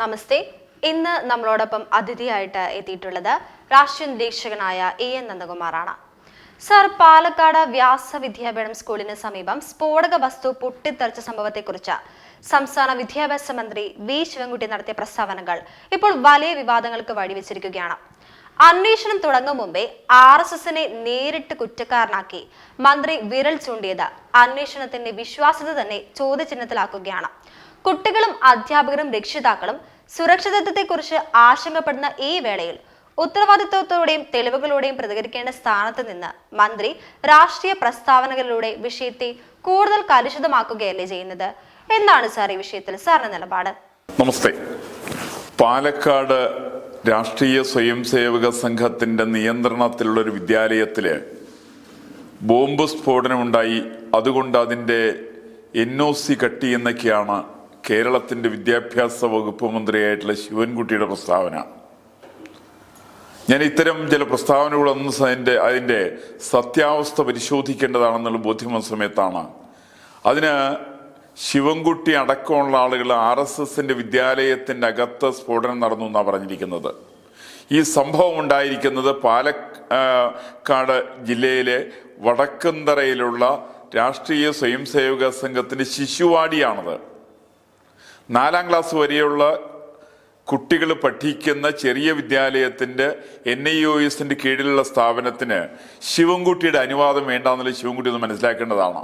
നമസ്തേ. ഇന്ന് നമ്മളോടൊപ്പം അതിഥിയായിട്ട് എത്തിയിട്ടുള്ളത് രാഷ്ട്രീയ നിരീക്ഷകനായ എ എൻ നന്ദകുമാറാണ്. സർ പാലക്കാട് വ്യാസ വിദ്യാപീഠം സ്കൂളിന് സമീപം സ്ഫോടക വസ്തു പൊട്ടിത്തെറിച്ച സംഭവത്തെക്കുറിച്ച് സംസ്ഥാന വിദ്യാഭ്യാസ മന്ത്രി വി. ശിവൻകുട്ടി നടത്തിയ പ്രസ്താവനകൾ ഇപ്പോൾ വലിയ വിവാദങ്ങൾക്ക് വഴിവെച്ചിരിക്കുകയാണ്. അന്വേഷണം തുടങ്ങും മുമ്പേ ആർ എസ് എസിനെ നേരിട്ട് കുറ്റക്കാരനാക്കി മന്ത്രി വിരൽ ചൂണ്ടിയത് അന്വേഷണത്തിന്റെ വിശ്വാസ്യത തന്നെ ചോദ്യചിഹ്നത്തിലാക്കുകയാണ്. കുട്ടികളും അധ്യാപകരും രക്ഷിതാക്കളും സുരക്ഷിതത്വത്തെക്കുറിച്ച് ആശങ്കപ്പെടുന്ന ഈ വേളയിൽ ഉത്തരവാദിത്വത്തോടെയും തെളിവുകളോടെയും പ്രതികരിക്കേണ്ട സ്ഥാനത്ത് നിന്ന് മന്ത്രി രാഷ്ട്രീയ പ്രസ്താവനകളിലൂടെ വിഷയത്തെ കൂടുതൽ കലുഷിതമാക്കുകയല്ലേ ചെയ്യുന്നത്? എന്താണ് സാർ ഈ വിഷയത്തിൽ സാറിന്റെ നിലപാട്? നമസ്തേ. പാലക്കാട് രാഷ്ട്രീയ സ്വയം സേവക സംഘത്തിന്റെ നിയന്ത്രണത്തിലുള്ള ഒരു വിദ്യാലയത്തിൽ ബോംബ് സ്ഫോടനമുണ്ടായി. അതുകൊണ്ട് അതിന്റെ എൻ ഒ സി കട്ടി കേരളത്തിന്റെ വിദ്യാഭ്യാസ വകുപ്പ് മന്ത്രിയായിട്ടുള്ള ശിവൻകുട്ടിയുടെ പ്രസ്താവന. ഞാൻ ഇത്തരം ചില പ്രസ്താവനകളൊന്നും അതിന്റെ അതിന്റെ സത്യാവസ്ഥ പരിശോധിക്കേണ്ടതാണെന്നുള്ള ബോധ്യം സമയത്താണ്. അതിന് ശിവൻകുട്ടി അടക്കമുള്ള ആളുകൾ ആർ എസ് എസിന്റെ വിദ്യാലയത്തിന്റെ അകത്ത് സ്ഫോടനം നടന്നു എന്നാണ് പറഞ്ഞിരിക്കുന്നത്. ഈ സംഭവം ഉണ്ടായിരിക്കുന്നത് പാലക്കാട് ജില്ലയിലെ വടക്കന്തറയിലുള്ള രാഷ്ട്രീയ സ്വയം സേവക സംഘത്തിന്റെ ശിശുവാടിയാണത്. നാലാം ക്ലാസ് വരെയുള്ള കുട്ടികൾ പഠിക്കുന്ന ചെറിയ വിദ്യാലയത്തിന്റെ എൻ ഐ ഒ എസിന്റെ കീഴിലുള്ള സ്ഥാപനത്തിന് ശിവൻകുട്ടിയുടെ അനുവാദം വേണ്ടാന്നുള്ള ശിവൻകുട്ടി ഒന്ന് മനസ്സിലാക്കേണ്ടതാണ്.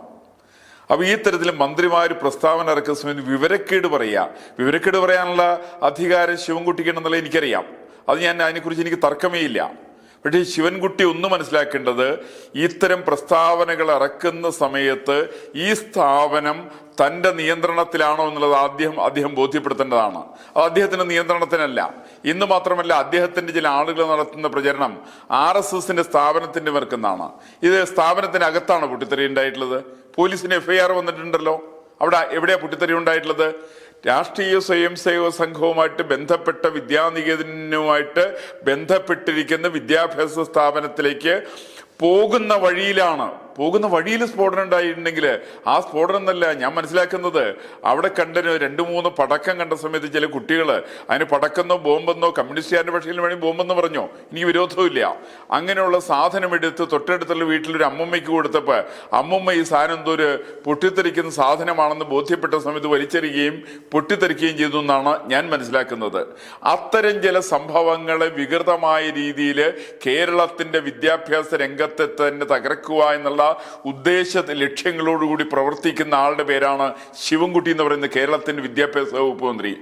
അപ്പോൾ ഈ തരത്തിൽ മന്ത്രിമാർ പ്രസ്താവന ഇറക്കുന്ന സമയത്ത് വിവരക്കേട് പറയുക വിവരക്കേട് പറയാനുള്ള അധികാരം ശിവൻകുട്ടിക്കുണ്ടെന്നുള്ളത് എനിക്കറിയാം. അത് ഞാൻ അതിനെക്കുറിച്ച് എനിക്ക് തർക്കമേ ഇല്ല. പക്ഷേ ശിവൻകുട്ടി ഒന്ന് മനസ്സിലാക്കേണ്ടത് ഇത്തരം പ്രസ്താവനകൾ ഇറക്കുന്ന സമയത്ത് ഈ സ്ഥാപനം തന്റെ നിയന്ത്രണത്തിലാണോ എന്നുള്ളത് ആദ്യം അദ്ദേഹം ബോധ്യപ്പെടുത്തേണ്ടതാണ്. അത് അദ്ദേഹത്തിന്റെ നിയന്ത്രണത്തിനല്ല. ഇന്ന് മാത്രമല്ല അദ്ദേഹത്തിന്റെ ചില ആളുകൾ നടത്തുന്ന പ്രചരണം ആർ എസ് എസിന്റെ സ്ഥാപനത്തിന്റെ വർക്കെന്നാണ് ഇത് സ്ഥാപനത്തിന് അകത്താണ് പൊട്ടിത്തെറി ഉണ്ടായിട്ടുള്ളത്? പോലീസിന് എഫ്ഐആർ വന്നിട്ടുണ്ടല്ലോ. അവിടെ എവിടെയാണ് പൊട്ടിത്തെറി ഉണ്ടായിട്ടുള്ളത്? രാഷ്ട്രീയ സ്വയം സേവക സംഘവുമായിട്ട് ബന്ധപ്പെട്ട വിദ്യാനികേതനുമായിട്ട് ബന്ധപ്പെട്ടിരിക്കുന്ന വിദ്യാഭ്യാസ സ്ഥാപനത്തിലേക്ക് പോകുന്ന വഴിയിലാണ് പോകുന്ന വഴിയിൽ സ്ഫോടനം ഉണ്ടായിട്ടുണ്ടെങ്കിൽ ആ സ്ഫോടനം എന്നല്ല ഞാൻ മനസ്സിലാക്കുന്നത്. അവിടെ കണ്ട രണ്ട് മൂന്ന് പടക്കം കണ്ട സമയത്ത് ചില കുട്ടികൾ അതിന് പടക്കെന്നോ ബോംബെന്നോ കമ്മ്യൂണിസ്റ്റുകാരുടെ പക്ഷേ വേണമെങ്കിൽ ബോംബെന്ന് പറഞ്ഞോ. എനിക്ക് വിരോധമില്ല അങ്ങനെയുള്ള സാധനം എടുത്ത് തൊട്ടടുത്തുള്ള വീട്ടിലൊരു അമ്മമ്മയ്ക്ക് കൊടുത്തപ്പോൾ അമ്മമ്മ ഈ സാധനം എന്തോ ഒരു പൊട്ടിത്തെറിക്കുന്ന സാധനമാണെന്ന് ബോധ്യപ്പെട്ട സമയത്ത് വലിച്ചെറിയുകയും പൊട്ടിത്തെറിക്കുകയും ചെയ്തു എന്നാണ് ഞാൻ മനസ്സിലാക്കുന്നത്. അത്തരം ചില സംഭവങ്ങളെ വികൃതമായ രീതിയിൽ കേരളത്തിന്റെ വിദ്യാഭ്യാസ രംഗത്തെ തന്നെ തകർക്കുക എന്നുള്ള ഉദ്ദേശ ലക്ഷ്യങ്ങളോടുകൂടി പ്രവർത്തിക്കുന്ന ആളുടെ പേരാണ് ശിവൻകുട്ടി എന്ന് പറയുന്ന കേരളത്തിന്റെ വിദ്യാഭ്യാസ വകുപ്പ് മന്ത്രി.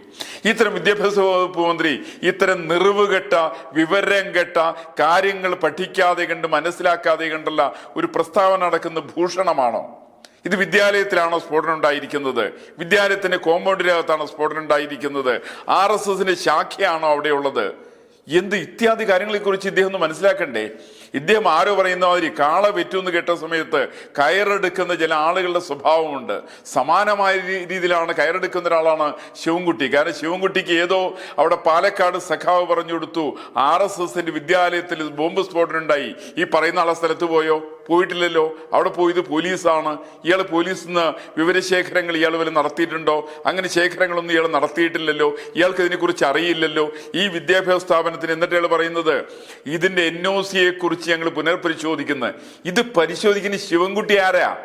ഇത്തരം വിദ്യാഭ്യാസ വകുപ്പ് മന്ത്രി ഇത്തരം നിറിവുകെട്ട വിവരം കെട്ട കാര്യങ്ങൾ പഠിക്കാതെ കണ്ട് മനസ്സിലാക്കാതെ കണ്ടുള്ള ഒരു പ്രസ്താവന നടക്കുന്ന ഭൂഷണമാണോ? ഇത് വിദ്യാലയത്തിലാണോ സ്ഫോടനം ഉണ്ടായിരിക്കുന്നത്? വിദ്യാലയത്തിന്റെ കോമ്പൗണ്ടിനകത്താണോ സ്ഫോടനം ഉണ്ടായിരിക്കുന്നത്? ആർ എസ് എസിന്റെ ശാഖയാണോ അവിടെയുള്ളത്? എന്ത് ഇത്യാദി കാര്യങ്ങളെക്കുറിച്ച് ഇദ്ദേഹം ഒന്ന് മനസ്സിലാക്കണ്ടേ? ഇദ്ദേഹം ആരോ പറയുന്ന മാതിരി കാള വെറ്റുമെന്ന് കേട്ട സമയത്ത് കയറെടുക്കുന്ന ചില ആളുകളുടെ സ്വഭാവമുണ്ട്. സമാനമായ രീതിയിലാണ് കയറെടുക്കുന്ന ഒരാളാണ് ശിവൻകുട്ടി. കാരണം ശിവൻകുട്ടിക്ക് ഏതോ അവിടെ പാലക്കാട് സഖാവ് പറഞ്ഞു കൊടുത്തു. ആർ എസ് എസിന്റെ വിദ്യാലയത്തിൽ ബോംബ് സ്ഫോടനം ഉണ്ടായി. ഈ പറയുന്ന ആളെ സ്ഥലത്ത് പോയോ? പോയിട്ടില്ലല്ലോ. അവിടെ പോയത് പോലീസാണ്. ഇയാൾ പോലീസിൽ നിന്ന് വിവരശേഖരങ്ങൾ ഇയാൾ വരെ നടത്തിയിട്ടുണ്ടോ? അങ്ങനെ ശേഖരങ്ങളൊന്നും ഇയാൾ നടത്തിയിട്ടില്ലല്ലോ. ഇയാൾക്ക് ഇതിനെക്കുറിച്ച് അറിയില്ലല്ലോ. ഈ വിദ്യാഭ്യാസ സ്ഥാപനത്തിന് എന്നിട്ട് ഇയാൾ പറയുന്നത് ഇതിന്റെ എൻ ഒ കുറിച്ച് ഞങ്ങൾ പുനർപരിശോധിക്കുന്നത് ഇത് പരിശോധിക്കുന്ന ശിവൻകുട്ടി ആരാ?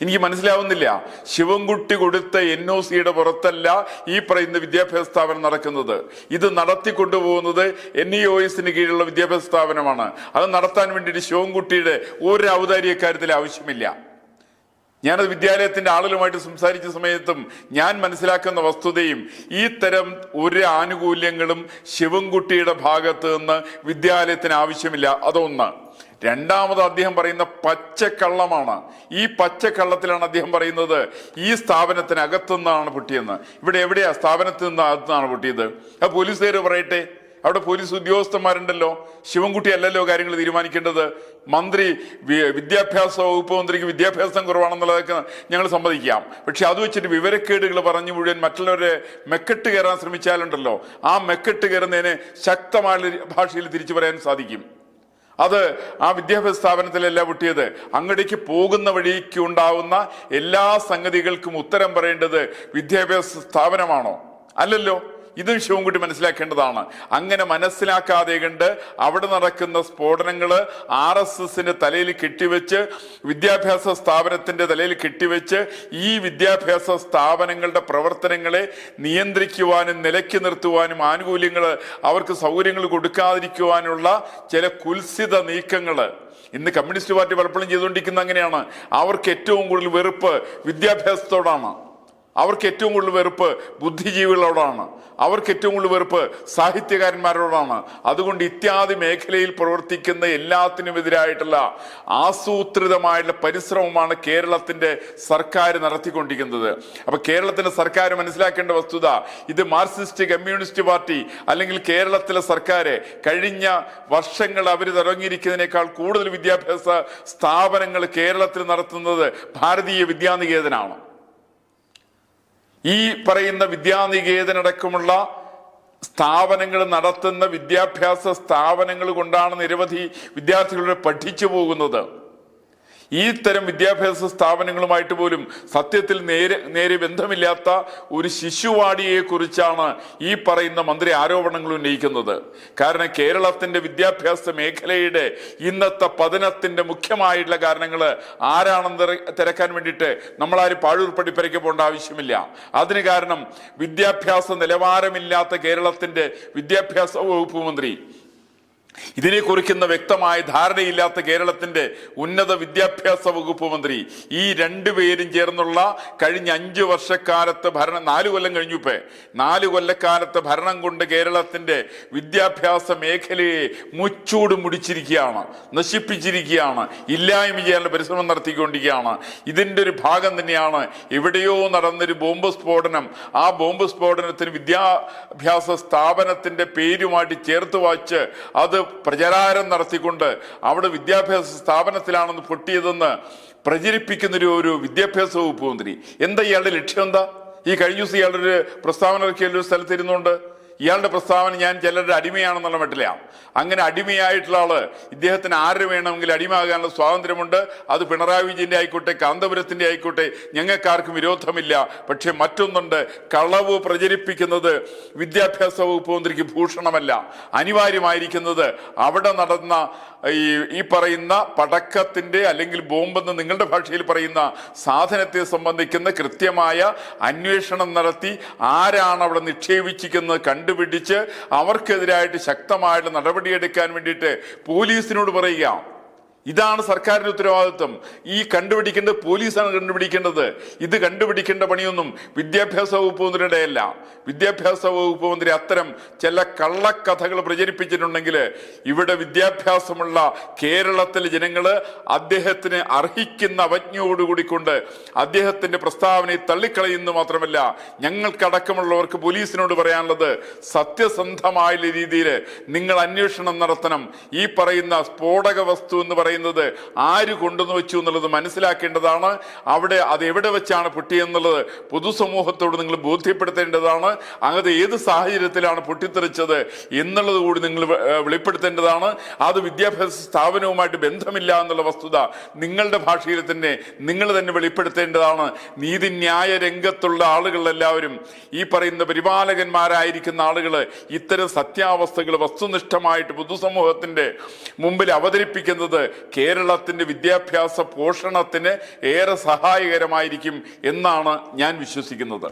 എനിക്ക് മനസ്സിലാവുന്നില്ല. ശിവൻകുട്ടി കൊടുത്ത എൻ ഒ സിയുടെ പുറത്തല്ല ഈ പറയുന്ന വിദ്യാഭ്യാസ സ്ഥാപനം നടക്കുന്നത്. ഇത് നടത്തിക്കൊണ്ടുപോകുന്നത് എൻ ഇ ഒ എസിന് കീഴിലുള്ള വിദ്യാഭ്യാസ സ്ഥാപനമാണ്. അത് നടത്താൻ വേണ്ടിയിട്ട് ശിവൻകുട്ടിയുടെ ഒരു ഔദാര്യക്കാര്യത്തിൽ ആവശ്യമില്ല. ഞാനത് വിദ്യാലയത്തിന്റെ ആളുകളുമായിട്ട് സംസാരിച്ച സമയത്തും ഞാൻ മനസ്സിലാക്കുന്ന വസ്തുതയും ഈ തരം ഒരു ആനുകൂല്യങ്ങളും ശിവൻകുട്ടിയുടെ ഭാഗത്ത് നിന്ന് വിദ്യാലയത്തിന് ആവശ്യമില്ല. അതൊന്ന്. രണ്ടാമത് അദ്ദേഹം പറയുന്ന പച്ചക്കള്ളമാണ്. ഈ പച്ചക്കള്ളത്തിലാണ് അദ്ദേഹം പറയുന്നത് ഈ സ്ഥാപനത്തിനകത്തു നിന്നാണ് പൊട്ടിയെന്ന്. ഇവിടെ എവിടെയാ? സ്ഥാപനത്തിൽ നിന്ന് അകത്തുനിന്നാണ് പൊട്ടിയത്. ആ പോലീസുകാർ പറയട്ടെ അവിടെ പോലീസ് ഉദ്യോഗസ്ഥന്മാരുണ്ടല്ലോ. ശിവൻകുട്ടി അല്ലല്ലോ കാര്യങ്ങൾ തീരുമാനിക്കേണ്ടത്. മന്ത്രി വിദ്യാഭ്യാസ വകുപ്പ് മന്ത്രിക്ക് വിദ്യാഭ്യാസം കുറവാണെന്നുള്ളതൊക്കെ ഞങ്ങൾ സമ്മതിക്കാം. പക്ഷെ അത് വെച്ചിട്ട് വിവരക്കേടുകൾ പറഞ്ഞു മുഴുവൻ മറ്റുള്ളവരെ മെക്കെട്ട് കയറാൻ ശ്രമിച്ചാലുണ്ടല്ലോ. ആ മെക്കെട്ട് കയറുന്നതിന് ശക്തമായ ഭാഷയിൽ തിരിച്ചു പറയാൻ സാധിക്കും. അത് ആ വിദ്യാഭ്യാസ സ്ഥാപനത്തിലല്ല പൊട്ടിയത്. അങ്ങടേക്ക് പോകുന്ന വഴിക്ക് ഉണ്ടാവുന്ന എല്ലാ സംഗതികൾക്കും ഉത്തരം പറയേണ്ടത് വിദ്യാഭ്യാസ സ്ഥാപനമാണോ? അല്ലല്ലോ. ഇതും ശിവൻകുട്ടി മനസ്സിലാക്കേണ്ടതാണ്. അങ്ങനെ മനസ്സിലാക്കാതെ കണ്ട് അവിടെ നടക്കുന്ന സ്ഫോടനങ്ങൾ ആർ എസ് എസിന്റെ തലയിൽ കെട്ടിവെച്ച് വിദ്യാഭ്യാസ സ്ഥാപനത്തിന്റെ തലയിൽ കെട്ടിവെച്ച് ഈ വിദ്യാഭ്യാസ സ്ഥാപനങ്ങളുടെ പ്രവർത്തനങ്ങളെ നിയന്ത്രിക്കുവാനും നിലയ്ക്ക് നിർത്തുവാനും ആനുകൂല്യങ്ങൾ അവർക്ക് സൗകര്യങ്ങൾ കൊടുക്കാതിരിക്കുവാനുള്ള ചില കുൽസിത നീക്കങ്ങൾ ഇന്ന് കമ്മ്യൂണിസ്റ്റ് പാർട്ടി പലപ്പോഴും ചെയ്തുകൊണ്ടിരിക്കുന്ന അങ്ങനെയാണ്. അവർക്ക് ഏറ്റവും കൂടുതൽ വെറുപ്പ് വിദ്യാഭ്യാസത്തോടാണ്. അവർക്ക് ഏറ്റവും കൂടുതൽ വെറുപ്പ് ബുദ്ധിജീവികളോടാണ്. അവർക്ക് ഏറ്റവും കൂടുതൽ വെറുപ്പ് സാഹിത്യകാരന്മാരോടാണ്. അതുകൊണ്ട് ഇത്യാദി മേഖലയിൽ പ്രവർത്തിക്കുന്ന എല്ലാത്തിനും എതിരായിട്ടുള്ള ആസൂത്രിതമായിട്ടുള്ള പരിശ്രമമാണ് കേരളത്തിന്റെ സർക്കാർ നടത്തിക്കൊണ്ടിരിക്കുന്നത്. അപ്പൊ കേരളത്തിന്റെ സർക്കാർ മനസ്സിലാക്കേണ്ട വസ്തുത ഇത് മാർക്സിസ്റ്റ് കമ്മ്യൂണിസ്റ്റ് പാർട്ടി അല്ലെങ്കിൽ കേരളത്തിലെ സർക്കാർ കഴിഞ്ഞ വർഷങ്ങൾ അവർ തുടങ്ങിയിരിക്കുന്നതിനേക്കാൾ കൂടുതൽ വിദ്യാഭ്യാസ സ്ഥാപനങ്ങൾ കേരളത്തിൽ നടത്തുന്നത് ഭാരതീയ വിദ്യാനികേതനാണ്. ഈ പറയുന്ന വിദ്യാനികേതനടക്കമുള്ള സ്ഥാപനങ്ങൾ നടത്തുന്ന വിദ്യാഭ്യാസ സ്ഥാപനങ്ങൾ കൊണ്ടാണ് നിരവധി വിദ്യാർത്ഥികളുടെ പഠിച്ചു പോകുന്നത്. ഈ തരം വിദ്യാഭ്യാസ സ്ഥാപനങ്ങളുമായിട്ട് പോലും സത്യത്തിൽ നേരെ നേരെ ബന്ധമില്ലാത്ത ഒരു ശിശുവാടിയെ കുറിച്ചാണ് ഈ പറയുന്ന മന്ത്രി ആരോപണങ്ങൾ ഉന്നയിക്കുന്നത്. കാരണം കേരളത്തിന്റെ വിദ്യാഭ്യാസ മേഖലയുടെ ഇന്നത്തെ പതനത്തിന്റെ മുഖ്യമായിട്ടുള്ള കാരണങ്ങൾ ആരാണെന്ന് തിര- തിരക്കാൻ വേണ്ടിയിട്ട് നമ്മളാരും പാഴൂർ പടിപ്പരയ്ക്ക് പോകേണ്ട ആവശ്യമില്ല. അതിന് കാരണം വിദ്യാഭ്യാസ നിലവാരമില്ലാത്ത കേരളത്തിന്റെ വിദ്യാഭ്യാസ വകുപ്പ് മന്ത്രി ഇതിനെ കുറിക്കുന്ന വ്യക്തമായ ധാരണയില്ലാത്ത കേരളത്തിന്റെ ഉന്നത വിദ്യാഭ്യാസ വകുപ്പ് മന്ത്രി ഈ രണ്ടുപേരും ചേർന്നുള്ള കഴിഞ്ഞ അഞ്ചു വർഷക്കാലത്ത് ഭരണം നാലു കൊല്ലം കഴിഞ്ഞു ഇപ്പേ. നാല് കൊല്ലക്കാലത്തെ ഭരണം കൊണ്ട് കേരളത്തിന്റെ വിദ്യാഭ്യാസ മേഖലയെ മുച്ചൂട് മുടിച്ചിരിക്കുകയാണ് നശിപ്പിച്ചിരിക്കുകയാണ് ഇല്ലായ്മ ചെയ്യാനുള്ള പരിശ്രമം നടത്തിക്കൊണ്ടിരിക്കുകയാണ്. ഇതിന്റെ ഒരു ഭാഗം തന്നെയാണ് എവിടെയോ നടന്നൊരു ബോംബ് സ്ഫോടനം. ആ ബോംബ് സ്ഫോടനത്തിന് വിദ്യാഭ്യാസ സ്ഥാപനത്തിന്റെ പേരുമായിട്ട് ചേർത്ത് വായിച്ച് അത് പ്രചാരം നടത്തിക്കൊണ്ട് അവിടെ വിദ്യാഭ്യാസ സ്ഥാപനത്തിലാണെന്ന് പൊട്ടിയതെന്ന് പ്രചരിപ്പിക്കുന്ന ഒരു വിദ്യാഭ്യാസ വകുപ്പ് മന്ത്രി. എന്താ ഇയാളുടെ ലക്ഷ്യം എന്താ? ഈ കഴിഞ്ഞ ദിവസം ഇയാളുടെ ഒരു പ്രസ്താവന ഇറക്കിയ ഒരു സ്ഥലത്ത് ഇരുന്നുകൊണ്ട് ഇയാളുടെ പ്രസ്താവന ഞാൻ ചിലരുടെ അടിമയാണെന്നുള്ള മട്ടില്ല അങ്ങനെ അടിമയായിട്ടുള്ള ആൾ ഇദ്ദേഹത്തിന് ആര് വേണമെങ്കിൽ അടിമയാകാനുള്ള സ്വാതന്ത്ര്യമുണ്ട്. അത് പിണറായി വിജയന്റെ ആയിക്കോട്ടെ കാന്തപുരത്തിന്റെ ആയിക്കോട്ടെ ഞങ്ങൾക്കാർക്കും വിരോധമില്ല. പക്ഷെ മറ്റൊന്നുണ്ട് കളവ് പ്രചരിപ്പിക്കുന്നത് വിദ്യാഭ്യാസ വകുപ്പ് മന്ത്രിക്ക് ഭൂഷണമല്ല. അനിവാര്യമായിരിക്കുന്നത് അവിടെ നടന്ന ഈ ഈ പറയുന്ന പടക്കത്തിന്റെ അല്ലെങ്കിൽ ബോംബെന്ന് നിങ്ങളുടെ ഭാഷയിൽ പറയുന്ന സാധനത്തെ സംബന്ധിക്കുന്ന കൃത്യമായ അന്വേഷണം നടത്തി ആരാണ് അവിടെ നിക്ഷേപിച്ചിരിക്കുന്നത് കണ്ടുപിടിച്ച് അവർക്കെതിരായിട്ട് ശക്തമായിട്ട് നടപടിയെടുക്കാൻ വേണ്ടിയിട്ട് പോലീസിനോട് പറയുക. ഇതാണ് സർക്കാരിന്റെ ഉത്തരവാദിത്വം. ഈ കണ്ടുപിടിക്കേണ്ടത് പോലീസാണ് കണ്ടുപിടിക്കേണ്ടത്. ഇത് കണ്ടുപിടിക്കേണ്ട പണിയൊന്നും വിദ്യാഭ്യാസ വകുപ്പ് മന്ത്രിയുടെ അല്ല. വിദ്യാഭ്യാസ വകുപ്പ് മന്ത്രി അത്തരം ചില കള്ളക്കഥകൾ പ്രചരിപ്പിച്ചിട്ടുണ്ടെങ്കിൽ ഇവിടെ വിദ്യാഭ്യാസമുള്ള കേരളത്തിലെ ജനങ്ങൾ അദ്ദേഹത്തിന് അർഹിക്കുന്ന അവജ്ഞയോടുകൂടി കൊണ്ട് അദ്ദേഹത്തിന്റെ പ്രസ്താവനയെ തള്ളിക്കളയുന്നു മാത്രമല്ല ഞങ്ങൾക്കടക്കമുള്ളവർക്ക് പോലീസിനോട് പറയാനുള്ളത് സത്യസന്ധമായ രീതിയിൽ നിങ്ങൾ അന്വേഷണം നടത്തണം. ഈ പറയുന്ന സ്ഫോടക വസ്തു എന്ന് പറയുന്നത് ആര് കൊണ്ടുവന്ന് വെച്ചു എന്നുള്ളത് മനസ്സിലാക്കേണ്ടതാണ്. അവിടെ അത് എവിടെ വെച്ചാണ് പൊട്ടിയെന്നുള്ളത് പൊതുസമൂഹത്തോട് നിങ്ങൾ ബോധ്യപ്പെടുത്തേണ്ടതാണ്. അങ്ങനത്തെ ഏത് സാഹചര്യത്തിലാണ് പൊട്ടിത്തെറിച്ചത് എന്നുള്ളത് കൂടി നിങ്ങൾ വെളിപ്പെടുത്തേണ്ടതാണ്. അത് വിദ്യാഭ്യാസ സ്ഥാപനവുമായിട്ട് ബന്ധമില്ല എന്നുള്ള വസ്തുത നിങ്ങളുടെ ഭാഷയിൽ തന്നെ നിങ്ങൾ തന്നെ വെളിപ്പെടുത്തേണ്ടതാണ്. നീതിന്യായ രംഗത്തുള്ള ആളുകളെല്ലാവരും ഈ പറയുന്ന പരിപാലകന്മാരായിരിക്കുന്ന ആളുകൾ ഇത്തരം സത്യാവസ്ഥകൾ വസ്തുനിഷ്ഠമായിട്ട് പൊതുസമൂഹത്തിന്റെ മുമ്പിൽ അവതരിപ്പിക്കുന്നത് കേരളത്തിന്റെ വിദ്യാഭ്യാസ പോഷണത്തിന് ഏറെ സഹായകരമായിരിക്കും എന്നാണ് ഞാൻ വിശ്വസിക്കുന്നത്.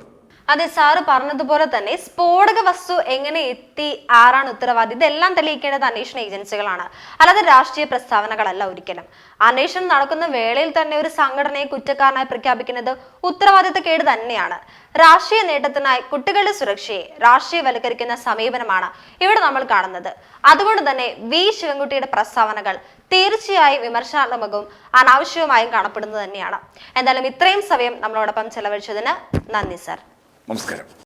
അതെ സാറ് പറഞ്ഞതുപോലെ തന്നെ സ്ഫോടക വസ്തു എങ്ങനെ എത്തി ആരാണ് ഉത്തരവാദി ഇതെല്ലാം തെളിയിക്കേണ്ടത് അന്വേഷണ ഏജൻസികളാണ്. അല്ലാതെ രാഷ്ട്രീയ പ്രസ്താവനകളല്ല ഒരിക്കലും. അന്വേഷണം നടക്കുന്ന വേളയിൽ തന്നെ ഒരു സംഘടനയെ കുറ്റക്കാരനായി പ്രഖ്യാപിക്കുന്നത് ഉത്തരവാദിത്ത കേട് തന്നെയാണ്. രാഷ്ട്രീയ നേട്ടത്തിനായി കുട്ടികളുടെ സുരക്ഷയെ രാഷ്ട്രീയവൽക്കരിക്കുന്ന സമീപനമാണ് ഇവിടെ നമ്മൾ കാണുന്നത്. അതുകൊണ്ട് തന്നെ വി. ശിവൻകുട്ടിയുടെ പ്രസ്താവനകൾ തീർച്ചയായും വിമർശനാത്മകവും അനാവശ്യവുമായും കാണപ്പെടുന്നത് തന്നെയാണ്. എന്തായാലും ഇത്രയും സമയം നമ്മളോടൊപ്പം ചെലവഴിച്ചതിന് നന്ദി സർ. നമസ്കാരം.